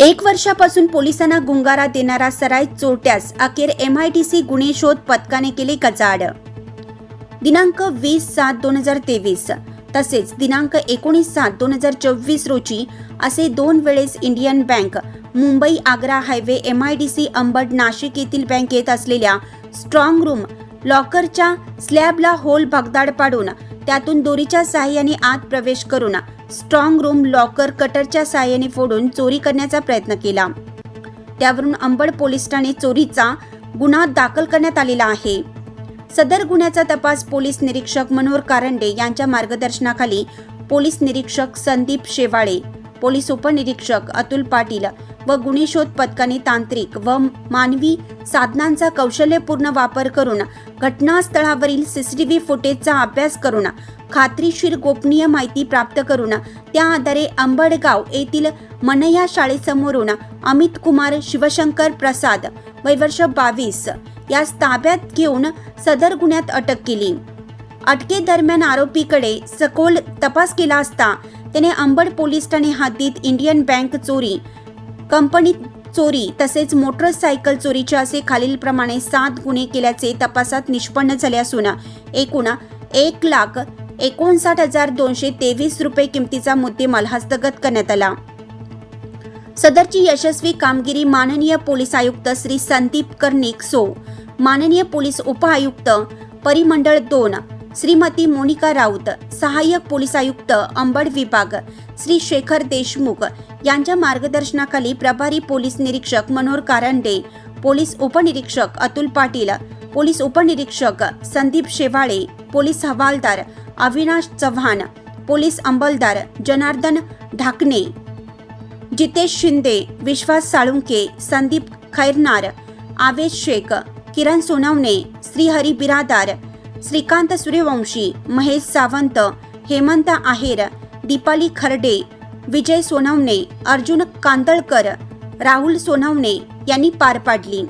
एक वर्षापासून पोलिसांना गुंगारा देणारा सराय चोरट्यास अखेर एम आय डी गुन्हे शोध पथकाने केले कचाड दिनांक वीस सात दोन हजार तेवीस तसेच दिनांक एकोणीस सात दोन हजार चोवीस रोजी असे दोन वेळेस Indian bank Mumbai Agra highway M I D C Ambad Nashik येथील बँकेत असलेल्या स्ट्रॉंग रूम लॉकरच्या स्लॅबला होल भगदाड पाडून त्यातून दोरीच्या साह्याने आत प्रवेश करून. स्ट्रॉंग रूम लॉकर कटरच्या साहाय्याने फोडून चोरी करण्याचा प्रयत्न केला. त्यावरून अंबड पोलीस ठाणे चोरीचा गुन्हा दाखल करण्यात आलेला आहे. सदर गुन्ह्याचा तपास पोलीस निरीक्षक मनोहर कारंडे यांच्या मार्गदर्शनाखाली पोलीस निरीक्षक संदीप शेवाळे पोलीस उपनिरीक्षक अतुल पाटील व गुणीशोध पथकाने तांत्रिक व मानवी साधनांचा कौशल्यपूर्ण वापर करून घटनास्थळावरील सीसीटीव्ही फुटेजचा अभ्यास करून खात्रीशीर गोपनीय माहिती प्राप्त करून त्या आधारे अंबडगाव येथील मनया शाळेसमोरून अमित कुमार शिवशंकर प्रसाद वय वर्ष बावीस यास ताब्यात घेऊन सदर गुन्ह्यात अटक केली. अटकेदरम्यान आरोपीकडे सखोल तपास केला असता त्याने अंबड पोलीस ठाणे हद्दीत इंडियन बँक चोरी कंपनीत चोरी तसेच मोटरसायकल चोरीचे असे खालीलप्रमाणे सात गुन्हे केल्याचे तपासात निष्पन्न झाले असून एकूण एक लाख एकोणसाठ हजार दोनशे तेवीस रुपये किमतीचा मुद्देमाल हस्तगत करण्यात आला. सदरची यशस्वी कामगिरी माननीय पोलीस आयुक्त श्री संदीप कर्णिक सो माननीय पोलीस उपआयुक्त परिमंडळ दोन श्रीमती मोनिका राऊत सहाय्यक पोलीस आयुक्त अंबड विभाग श्री शेखर देशमुख यांच्या मार्गदर्शनाखाली प्रभारी पोलीस निरीक्षक मनोहर कारंडे पोलीस उपनिरीक्षक अतुल पाटील पोलीस उपनिरीक्षक संदीप शेवाळे पोलीस हवालदार अविनाश चव्हाण पोलीस अंमलदार जनार्दन ढाकणे जितेश शिंदे विश्वास साळुंके संदीप खैरनार आवेश शेख किरण सोनवणे श्रीहरी बिरादार श्रीकांत सूर्यवंशी महेश सावंत हेमंत आहेर दीपाली खर्डे विजय सोनवणे अर्जुन कांदळकर राहुल सोनवणे यांनी पार पाडली.